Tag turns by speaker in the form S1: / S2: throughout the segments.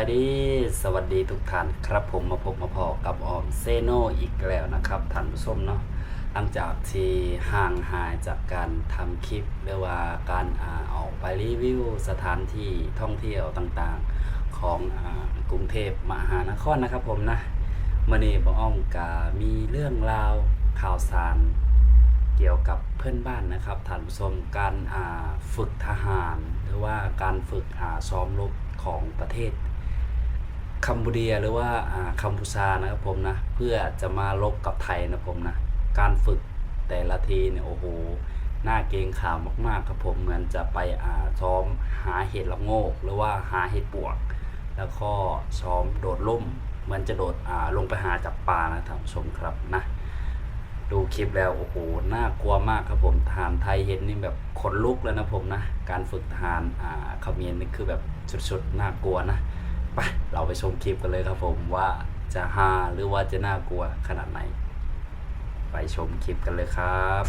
S1: ายดี สวัสดีทุกท่านครับผมมาพบมาพอกับออมเซโนอีกแล้วนะครับท่านผู้ชมเนาะหลังจากที่ห่างหายจากการทำคลิปหรือว่าการอาออกไปรีวิวสถานที่ท่องเที่ยวต่างๆของอกรุงเทพมหานครนะครับผมนะมื่อนี้บออ้อมกามีเรื่องราวข่าวสารเกี่ยวกับเพื่อนบ้านนะครับท่านผู้ชมการฝึกทหาร หรือว่าการฝึกอ่าซ้อมรบของประเทศ คัมพูเดียหรือว่าอ่ากัมพูชานะครับผมนะ เพื่อจะมาลบกับไทยนะผมนะ การฝึกแต่ละทีเนี่ยโอ้โหหน่าเกงขามมากๆครับผมเหมือนจะไปอ่าซ้อมหาเห็ดละโงก หรือว่าหาเห็ดปวก แล้วก็ซ้อมโดดล่มเหมือนจะโดดอ่าลงไปหาจับปลานะท่านผู้ชมครับนะดูคลิปแล้วโอ้โหน่ากลัวมากครับผมทหารไทยเห็นนี่แบบขนลุกแล้วนะผมนะ การฝึกทหารอ่าเขมรนี่คือแบบสุดๆน่ากลัวนะ ไปเราไปชมคลิปกันเลยครับผมว่าจะฮาหรือว่าจะน่ากลัวขนาดไหน ไปชมคลิปกันเลยครับ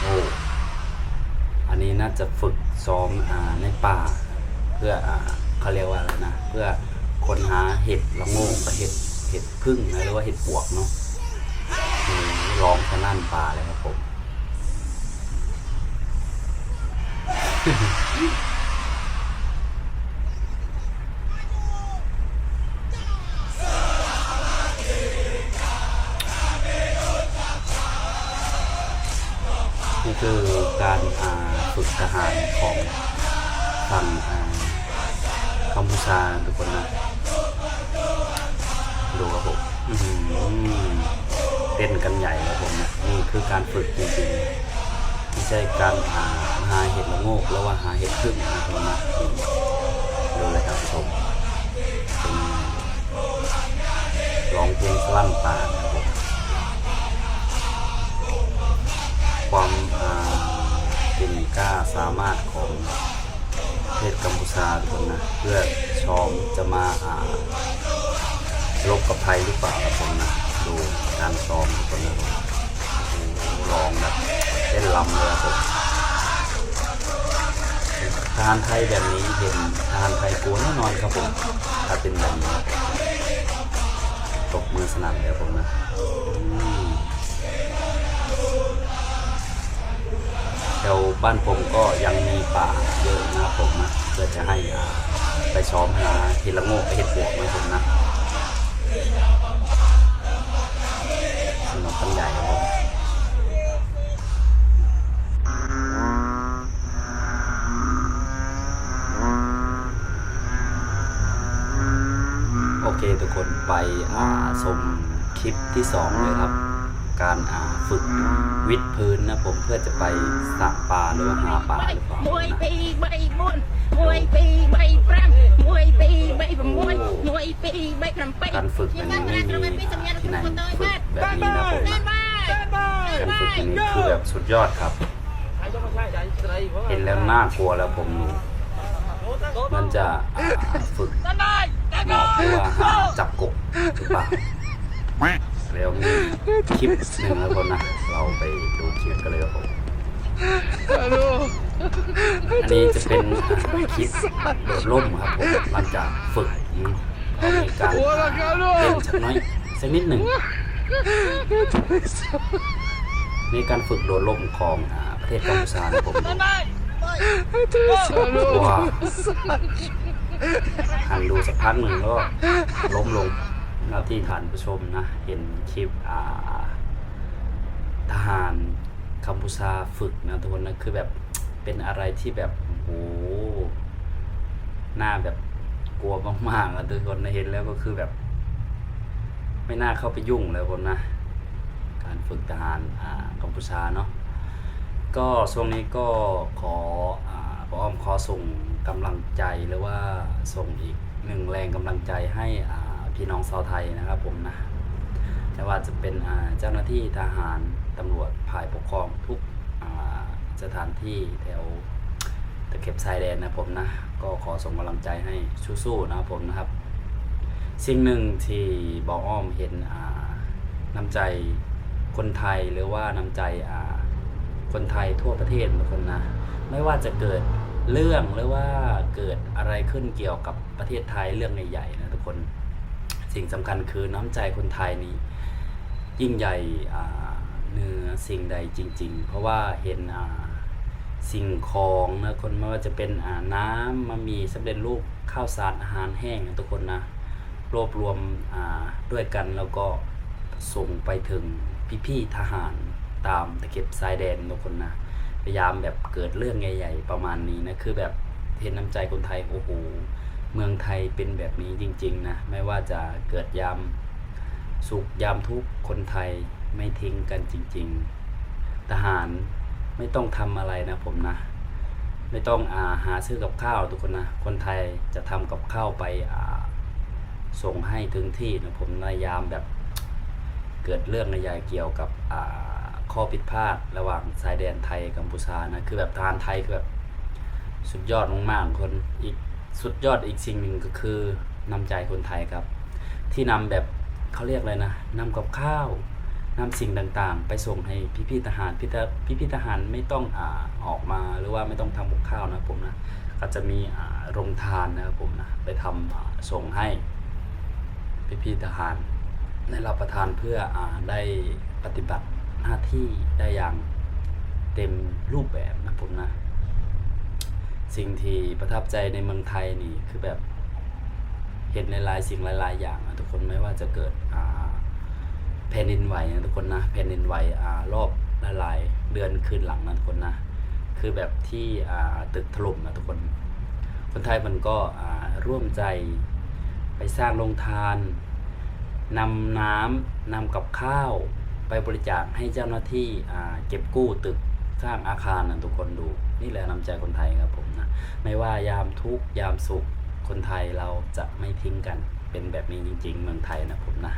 S1: โอ้อันนี้น่าจะฝึกซ้อมอ่าในป่า เพื่ออ่าเขาเรียกว่าอะไรนะ เพื่อค้นหาเห็ดละโงกกับเห็ดเห็ดพึ่งนะหรือว่าเห็ดปวกเนาะ อืมลองขนั่นป่าเลยครับผม นี่คือการอาฝึกทหารของฝั่งกัมพูชาทุกคนนะ ดูครับผมอื้อหือ เต้นกันใหญ่ครับผมนี่คือการฝึกจริงๆไม่ใช่การหาหาเห็ดละโงกแล้วว่าหาเห็ดพึ่งนะครับนะดูเลยครับผมเป็นร้องเพลงสลั่นตานะครับผมความเก่งกล้าสามารถของประเทศกัมพูชาทุกคนนะเพื่อชอมจะมาอ่ารบกับไทยหรือเปล่าครับผมนะ ดูการซ้อมคนนะโอ้ลองแบบเต้นลำเลยครับผมทหารไทยแบบนี้เห็นทหารไทยกลัวแน่นอนครับผมถ้าเป็นแบบนี้ตบมือสนั่นเลยครับผมนะแถวบ้านผมก็ยังมีป่าเยอะนะผมนะเพื่อจะให้ไปซ้อมหาเห็ดละโงกไปเห็ดปวกนะผมนะ ไปชมคลิปที่ 2 เลยครับ การฝึกวิดพื้นนะผมเพื่อจะไปสระปลาหรือว่าหาปลาหรือเปล่า
S2: มว
S1: ยปี
S2: ใบบุญมวยปีใบปรำมวยปีใบมวย
S1: มวย
S2: ปีใบปรำไ
S1: ปการฝึกมันมีที่นฝึกแบบนี้นะผมการฝึกแบบนี้คือแบบสุดยอดครับ เห็นแล้วน่ากลัวแล้วผมมันจะฝึก หมอบหรือว่าหาจับกบหรือเปล่าแล้วมีคลิปหนึ่งแล้วคนนะ เราไปดูคลิปกันเลยครับผมอันนี้จะเป็นอ่าคลิปโดดร่มครับผมหลังจากฝึกอืมก็มีการเต้นสักน้อยสักนิดหนึ่งมีการฝึกโดดร่มของอ่าประเทศกัมพูชานะผมดูว้าว หันดูสักพักหนึ่งแล้วก็ล้มลงแล้วที่ฐานผู้ชมนะ เห็นคลิปอ่าทหารกัมพูชาฝึกนะทุกคนนะคือแบบเป็นอะไรที่แบบโหหน้าแบบกลัวมากๆอะทุกคนนะเห็นแล้วก็คือแบบ ไม่น่าเข้าไปยุ่งเลยคนนะ การฝึกทหารอ่ากัมพูชาเนาะก็ช่วงนี้ก็ขออ่า พออ้อมขอส่งกำลังใจหรือว่าส่งอีกหนึ่งแรงกำลังใจให้พี่น้องชาวไทยนะครับผมนะไม่ว่าจะเป็นเจ้าหน้าที่ทหารตำรวจฝ่ายปกครองทุกสถานที่แถวตะเข็บชายแดนนะผมนะก็ขอส่งกำลังใจให้สู้ๆนะครับผมนะครับ สิ่งหนึ่งที่บอกอ้อมเห็นน้ำใจคนไทยหรือว่าน้ำใจอ่า คนไทยทั่วประเทศทุกคนนะ ไม่ว่าจะเกิดเรื่องหรือว่าเกิดอะไรขึ้นเกี่ยวกับประเทศไทยเรื่องใหญ่ๆนะทุกคนสิ่งสำคัญคือน้ำใจคนไทยนี้ ยิ่งใหญ่เหนือสิ่งใดจริง ๆ เพราะว่าเห็นสิ่งของนะคนไม่ว่าจะเป็นน้ำมามีสำเร็จรูปข้าวสารอาหารแห้งนะทุกคนนะรวบรวมด้วยกันแล้วก็ส่งไปถึงพี่ๆทหาร ตามตะเข็บชายแดนทุกคนนะพยายามแบบเกิดเรื่องใหญ่ๆประมาณนี้นะคือแบบเห็นน้ำใจคนไทยโอ้โหเมืองไทยเป็นแบบนี้จริงๆนะไม่ว่าจะเกิดยามสุขยามทุกข์คนไทยไม่ทิ้งกันจริง ๆ ทหารไม่ต้องทำอะไรนะผมนะ ไม่ต้องอาหาซื้อกับข้าวทุกคนนะคนไทยจะทำกับข้าวไปส่งให้ถึงที่นะผมพยายามแบบเกิดเรื่องใหญ่เกี่ยวกับอ่า ข้อผิดพลาดระหว่างชายแดนไทยกัมพูชานะคือแบบทหารไทยคือแบบสุดยอดมากๆคนอีกสุดยอดอีกสิ่งหนึ่งก็คือน้ำใจคนไทยครับ ที่นำแบบเขาเรียกอะไรนะนำกับข้าวนำสิ่งต่างๆ ไปส่งให้พี่ๆทหารพี่พี่พี่ๆทหารไม่ต้องอ่าออกมาหรือว่าไม่ต้องทำกับข้าวนะผมนะก็จะมีอ่าโรงทานนะครับผมนะไปทำอ่าส่งให้พี่ๆทหารได้รับประทานเพื่ออได้ปฏิบัติ หน้าที่ได้อย่างเต็มรูปแบบนะผมนะ สิ่งที่ประทับใจในเมืองไทยนี่คือแบบเห็นในหลายสิ่งหลาย ๆ อย่างนะทุกคนไม่ว่าจะเกิดแผ่นดินไหวนะทุกคนนะแผ่นดินไหวอรอบหลายเดือนคืนหลังนะทุกคนนะคือแบบที่ตึกถล่มนะทุกคน คนไทยมันก็ร่วมใจไปสร้างโรงทานนำน้ำนำกับข้าว ไปบริจาคให้เจ้าหน้าที่เก็บกู้ตึกสร้างอาคารนะทุกคนดูนี่แหละน้ำใจคนไทยครับผมนะไม่ว่ายามทุกยามสุขคนไทยเราจะไม่ทิ้งกันเป็นแบบนี้จริง ๆ เมืองไทยนะผมนะ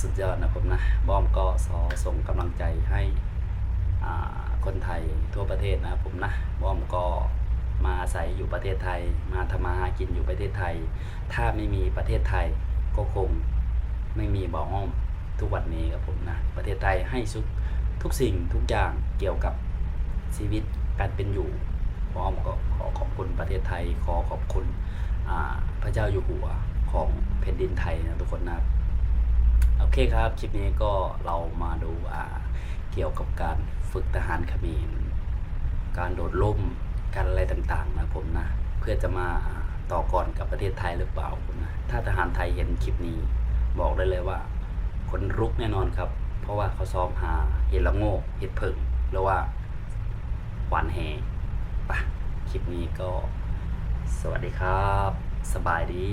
S1: สุดยอดนะผมนะบอมก็สอส่งกำลังใจให้คนไทยทั่วประเทศนะผมนะบอมก็มาอาศัยอยู่ประเทศไทย มาทำมาหากินอยู่ประเทศไทย ถ้าไม่มีประเทศไทยก็คงไม่มีบ่ออ้อม ทุกวันนี้ครับผมนะประเทศไทยให้สุดทุกสิ่งทุกอย่างเกี่ยวกับชีวิตการเป็นอยู่บออ้อมก็ขอขอบคุณประเทศไทย ขอขอบคุณพระเจ้าอยู่หัวของแผ่นดินไทยนะทุกคนนะโอเคครับคลิปนี้ก็เรามาดูาเกี่ยวกับการฝึกทหารขมรการโดดล่มการอะไรต่างๆ นะผมนะเพื่อจะมาต่อกรกับประเทศไทยหรือเปล่านะถ้าทหารไทยเห็นคลิปนี้บอกได้เลยว่า คนรุกแน่นอนครับ เพราะว่าเขาซ้อมหาเห็ดละโงกเห็ดผึ่งหรือว่าหวานแหปะคลิปนี้ก็ สวัสดีครับ สบายดี